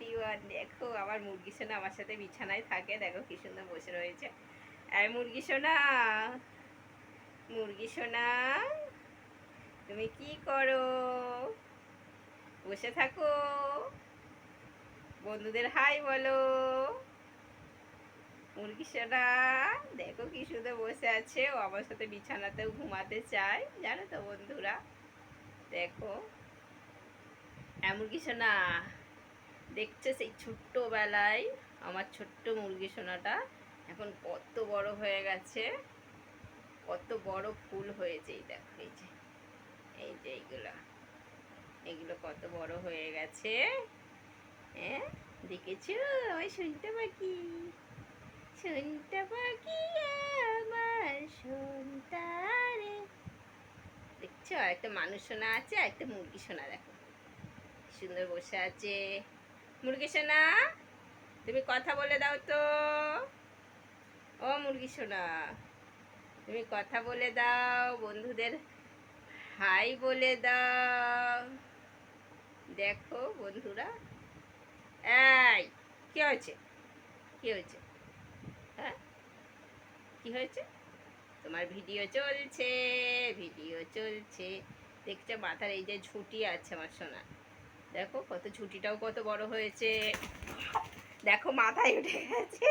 Everyone দেখো, আমার মুরগি সোনা আমার সাথে বিছানায় থাকে, দেখো কি সুন্দর বসে রয়েছে। আর মুরগি সোনা মুরগি সোনা, তুমি কি করো? বসে থাকো। বন্ধুদের হাই বলো। মুরগি সোনা, দেখো কি সুন্দর বসে আছে। ও আমার সাথে বিছানাতেও ঘুমাতে চায়, জানো তো বন্ধুরা। দেখো। হ্যাঁ মুরগি সোনা দেখছ সেই ছোট্টবেলায় আমার ছোট্ট মুরগি সোনাটা এখন কত বড় হয়ে গেছে, কত বড় ফুল হয়েছে, এই দেখো, এই যে এই যে এইগুলো, এগুলো কত বড় হয়ে গেছে হ্যাঁ দেখেছ? ওই শুনতে পাখি শুনতে পাখি আমার শুনতারে দেখছ? একটা মানুষ সোনা আছে আর একটা মুরগি সোনা, দেখো। সুন্দর বসে আছে। মুরগি সোনা তুমি কথা বলে দাও তো। ও মুরগি সোনা তুমি কথা বলে দাও, বন্ধুদের হাই বলে দাও। দেখো বন্ধুরা, এই, কি হয়েছে? কি হয়েছে? হ্যাঁ? কি হয়েছে? তোমার ভিডিও চলছে ভিডিও চলছে। দেখছ মাথার এই যে ঝুঁটি আছে আমার সোনা দেখো কত ঝুঁটিটাও কত বড় হয়েছে। দেখো মাথায় উঠে গেছে।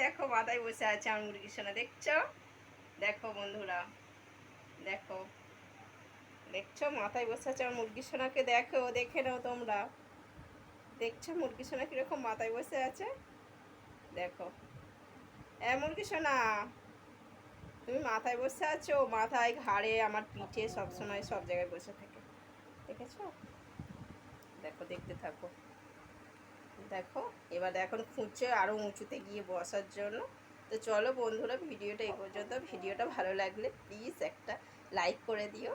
দেখো মাথায় বসে আছে আমার মুরগির সোনা দেখছ? দেখো বন্ধুরা, দেখো। দেখছ? মাথায় বসে আছে আমার মুরগির সোনাকে দেখো, দেখে নাও তোমরা। দেখছ মুরগি সোনা কীরকম মাথায় বসে আছে? দেখো। এ মুরগি সোনা তুমি মাথায় বসে আছো? মাথায় ঘাড়ে, আমার পিঠে সব সময় সব জায়গায় বসে থাকে। দেখেছ? দেখো, দেখতে থাকো। দেখো, এবার এখন খুঁজছে আরও উঁচুতে গিয়ে বসার জন্য। তো চলো বন্ধুরা, ভিডিওটা এই পর্যন্ত। ভিডিওটা ভালো লাগলে প্লিজ একটা লাইক করে দিও।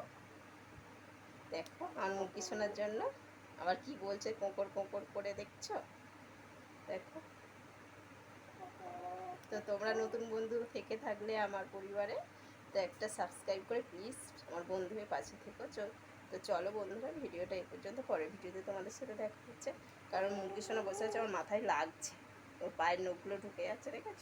দেখো আমার মুরগি শোনার জন্য। আবার কি বলছে? কোঁকর কোঁকর করে দেখছ? দেখো। তো তোমরা নতুন বন্ধু থেকে থাকলে আমার পরিবারে, তো একটা সাবস্ক্রাইব করে প্লিজ আমার বন্ধু হয়ে পাশে থেকো। চল। তো চলো বন্ধুরা, ভিডিওটা এ পর্যন্ত। পরের ভিডিওতে তোমাদের সাথে দেখা হচ্ছে। কারণ মুরগি সোনা বসে আছে, আমার মাথায় লাগছে। ওর পায়ের নখগুলো ঢুকে যাচ্ছে, দেখেছ?